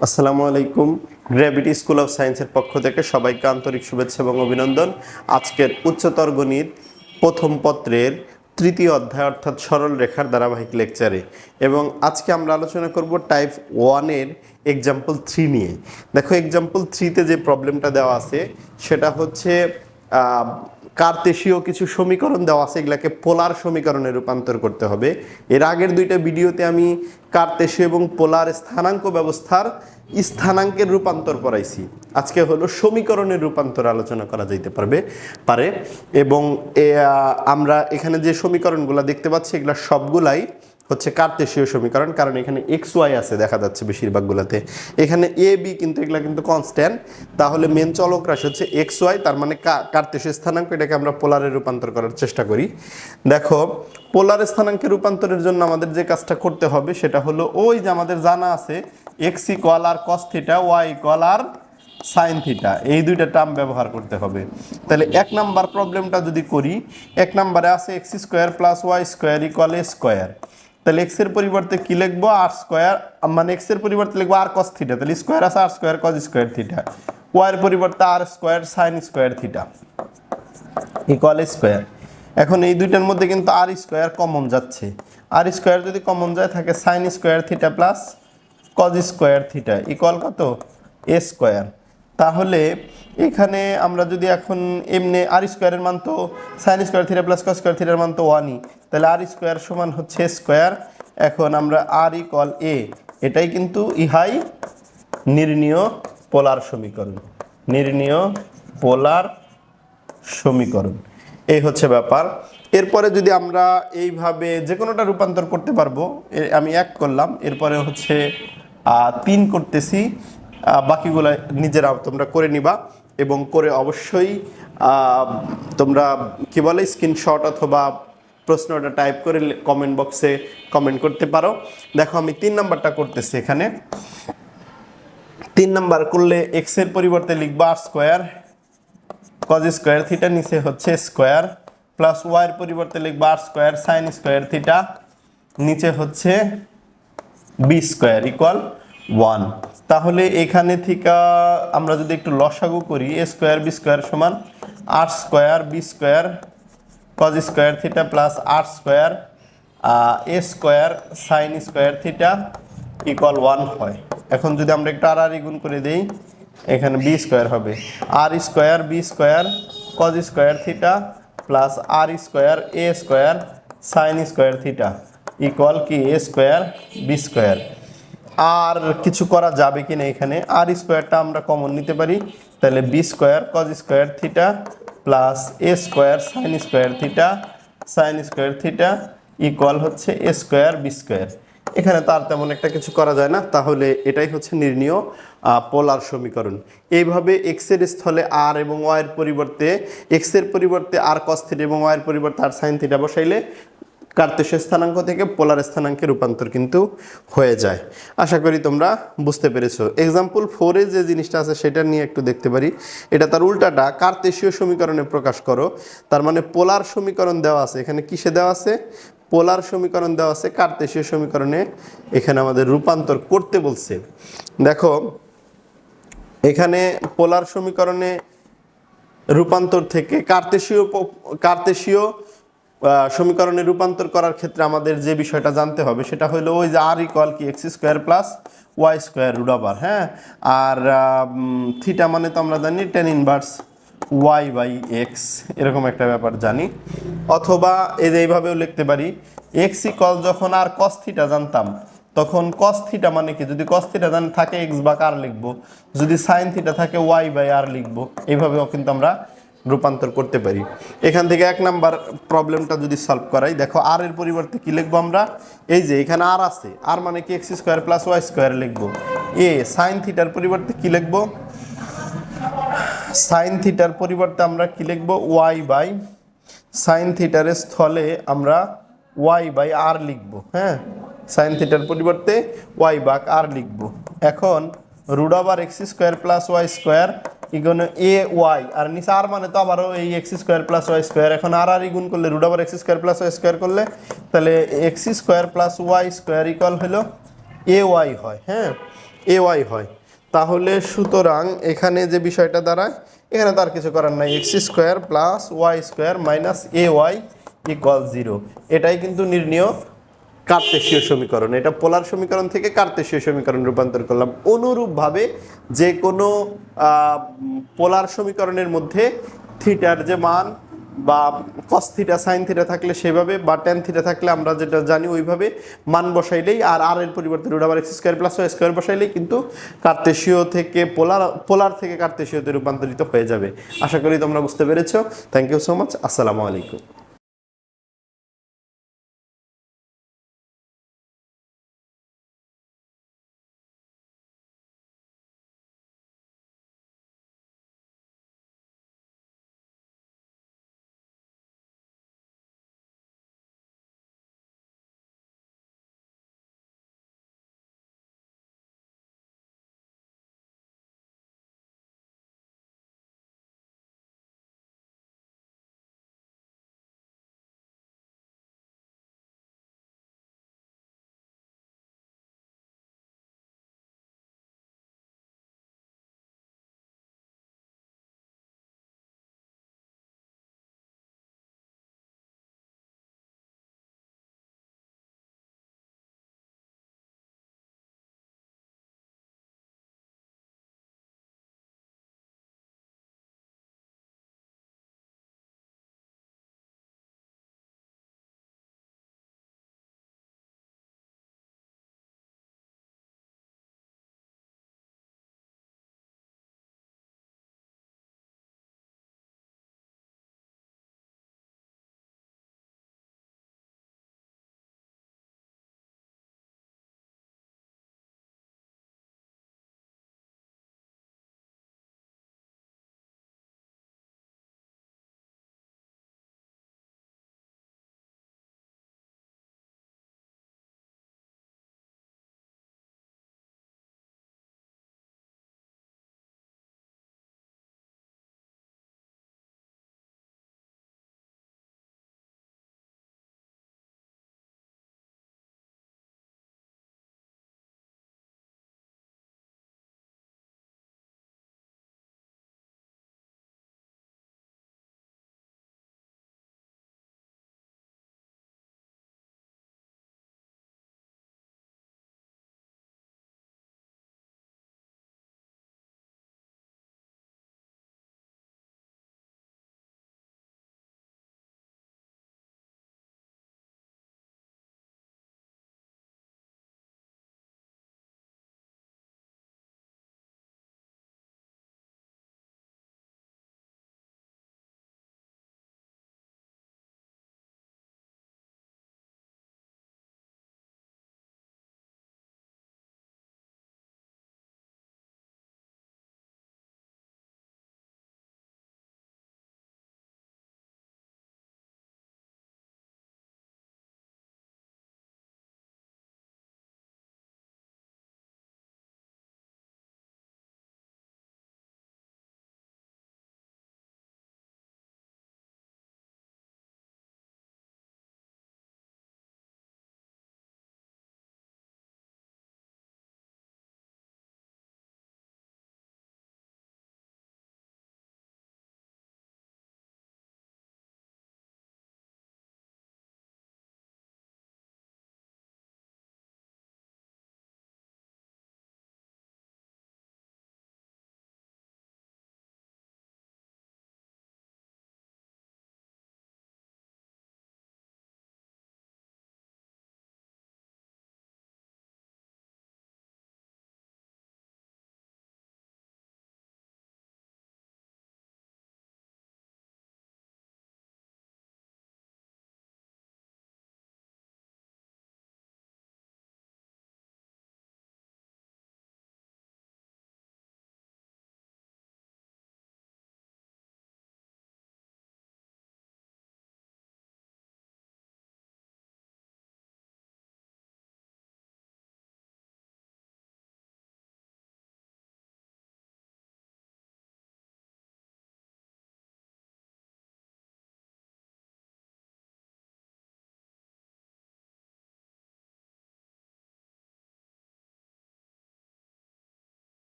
আসসালামু আলাইকুম। Gravity school of সায়েন্সের পক্ষ থেকে সবাইকে আন্তরিক শুভেচ্ছা এবং অভিনন্দন। আজকের উচ্চতর গণিত প্রথম পত্রের তৃতীয় অধ্যায় অর্থাৎ সরল রেখার ধারাবাহিক লেকচারে। এবং আজকে আমরা আলোচনা করব টাইপ ওয়ানের এক্সাম্পল থ্রি নিয়ে। দেখো এক্সাম্পল থ্রিতে যে প্রবলেমটা দেওয়া আছে, সেটা হচ্ছে কার্তেশীয় কিছু সমীকরণ দেওয়া আছে, এগুলাকে পোলার সমীকরণে রূপান্তর করতে হবে। এর আগের দুইটা ভিডিওতে আমি কার্তেশীয় এবং পোলার স্থানাঙ্ক ব্যবস্থার স্থানাঙ্কের রূপান্তর করাইছি আজকে হলো সমীকরণের রূপান্তর আলোচনা করা যাইতে পারবে, পারে। এবং আমরা এখানে যে সমীকরণগুলো দেখতে পাচ্ছি, এগুলো সবগুলাই হচ্ছে কার্তেশীয় সমীকরণ, কারণ এখানে এক্স ওয়াই আছে দেখা যাচ্ছে বেশিরভাগগুলোতে। এখানে এ বি কিন্তু এগুলা কিন্তু কনস্ট্যান্ট তাহলে মেন চলক রাশি হচ্ছে এক্স ওয়াই তার মানে কার্তেশীয় স্থানাঙ্ক, এটাকে আমরা পোলারে রূপান্তর করার চেষ্টা করি। দেখো, পোলার স্থানাঙ্কে রূপান্তরের জন্য আমাদের যে কাজটা করতে হবে, সেটা হলো ওই যে আমাদের জানা আছে x equal r cos theta y equal r sine theta এই দুইটা টার্ম ব্যবহার করতে হবে। তাহলে এক নাম্বার প্রবলেমটা যদি করি, এক নাম্বারে আছে x square plus y square equal a square তাহলে এক্সের পরিবর্তে কি লিখব? আর স্কোয়ার মানে এক্সের পরিবর্তে লিখব আর কস থিটা তাহলে স্কোয়ার আছে r square cos square theta y এর পরিবর্তে r square sine square theta equal square এখন এই দুইটার মধ্যে কিন্তু আর স্কোয়ার কমন যাচ্ছে। আর স্কোয়ার যদি কমন যায়, থাকে sine square theta plus cos square theta equal কত? এ স্কোয়ার তাহলে এখানে আমরা যদি এখন এমনি আর স্কোয়ারের মান তো sine square theta plus cos square থিটার মান তো ওয়ানই তাহলে আর স্কোয়ার সমান হচ্ছে স্কোয়ার এখন আমরা আর ইকুয়াল এ এটাই কিন্তু ইহাই নির্ণীয় পোলার সমীকরণ। নির্ণীয় পোলার সমীকরণ। এই হচ্ছে ব্যাপার। এরপরে যদি আমরা এইভাবে যে কোনোটা রূপান্তর করতে পারব আমি এক করলাম। এরপরে হচ্ছে তিন করতেছি। বাকিগুলো নিজেরা তোমরা করে নিবা এবং করে অবশ্যই তোমরা কি বলে স্ক্রিনশট অথবা প্রশ্নটা টাইপ করে কমেন্ট বক্সে কমেন্ট করতে পারো। দেখো, আমি তিন নাম্বারটা করতেছি এখানে। তিন নাম্বার করলে এক্সের পরিবর্তে লিখবা r square cos square theta নিচে হচ্ছে স্কোয়ার প্লাস ওয়াইয়ের পরিবর্তে লিখব r square sine square theta নিচে হচ্ছে বি স্কোয়ার ইকুয়াল ওয়ান। তাহলে এখানে থেকে আমরা যদি একটু লসাগু করি এ স্কোয়ার বি স্কোয়ার সমান r square b square cos square theta plus r square a square sine square theta equal one হয়। এখন যদি আমরা একটু আর আর গুণ করে দেই, এখানে বি স্কোয়ার হবে। R square b square cos square theta plus r square a square sine square theta equal কি? এ স্কোয়ার বি স্কোয়ার আর কিছু করা যাবে কি না এখানে? আর স্কোয়ারটা আমরা কমন নিতে পারি। তাহলে b square cos square theta plus a square sine square theta sine square theta equal হচ্ছে এ স্কোয়ার বি স্কোয়ার এখানে তার তেমন একটা কিছু করা যায় না। তাহলে এটাই হচ্ছে নির্ণীয় পোলার সমীকরণ। এইভাবে এক্সের স্থলে আর এবং ওয়াইয়ের পরিবর্তে এক্সের পরিবর্তে আর কস থিটা এবং ওয়াইয়ের পরিবর্তে আর সাইন থিটা বসাইলে কার্তেশীয় স্থানাঙ্ক থেকে পোলার স্থানাঙ্কে রূপান্তর কিন্তু হয়ে যায়। আশা করি তোমরা বুঝতে পেরেছ। এক্সাম্পল ফোরে যে জিনিসটা আছে, সেটা নিয়ে একটু দেখতে পারি। এটা তার উল্টাটা কার্তেশীয় সমীকরণে প্রকাশ করো। তার মানে পোলার সমীকরণ দেওয়া আছে। এখানে কিসে দেওয়া আছে? পোলার সমীকরণ দেওয়া আছে কার্তেশীয় সমীকরণে এখানে আমাদের রূপান্তর করতে বলছে। দেখো, এখানে পোলার সমীকরণে রূপান্তর থেকে কার্তেশীয় কার্তেশীয় সমীকরণে রূপান্তর করার ক্ষেত্রে আমাদের যে বিষয়টা জানতে হবে সেটা হলো ওই যে আর ইকুয়াল কি x square plus y square root over হ্যাঁ? আর থিটা মানে তো আমরা জানি tan inverse y by x এরকম একটা ব্যাপার জানি। অথবা এই যে এইভাবেও লিখতে পারি এক্স ইকুয়াল যখন আর কস থিটা জানতাম, তখন কস থিটা মানে কি? যদি কস থিটা জান, থাকে এক্স বা কার লিখব, যদি সাইন থিটা থাকে ওয়াই বাই আর লিখব, এইভাবেও কিন্তু আমরা রূপান্তর করতে পারি। এখান থেকে এক নাম্বার প্রবলেমটা যদি সলভ করাই, দেখো আর এর পরিবর্তে কি লিখব আমরা? এই যে এখানে আর আছে আর মানে কি x square plus y square লিখব। এ সাইন থিটার পরিবর্তে কি লিখব? সাইন থিটার পরিবর্তে আমরা কি লিখব? ওয়াই বাই সাইন থিটারের স্থলে আমরা ওয়াই বাই আর লিখব হ্যাঁ? সাইন থিটার পরিবর্তে ওয়াই বাক আর লিখব। এখন root over x square plus y square ইগুণ a y, আর নিচে আর মানে তো আবারও এই x square plus y square. এখন আর আর গুণ করলে root over x square plus y square করলে তাহলে x square plus y square equal হলো এ ওয়াই হয় হ্যাঁ? এ ওয়াই হয়। তাহলে সুতরাং এখানে যে বিষয়টা দাঁড়ায়, এখানে তার কিছু করার নাই। X square plus y square minus a y equal zero এটাই কিন্তু নির্ণীয় কার্তেশীয় সমীকরণ। এটা পোলার সমীকরণ থেকে কার্তেশীয় সমীকরণ রূপান্তর করলাম। অনুরূপভাবে যে কোনো পোলার সমীকরণের মধ্যে থিটার যে মান বা কস থিটা সাইন থিটা থাকলে সেভাবে বা টেন থিটা থাকলে আমরা যেটা জানি ওইভাবে মান বসাইলেই আর আর এর পরিবর্তে রুট আবার x square plus y square বসাইলেই কিন্তু কার্তেশীয় থেকে পোলার পোলার থেকে কার্তেশীয়তে রূপান্তরিত হয়ে যাবে। আশা করি তোমরা বুঝতে পেরেছ। থ্যাংক ইউ সো মাচ আসসালামু আলাইকুম।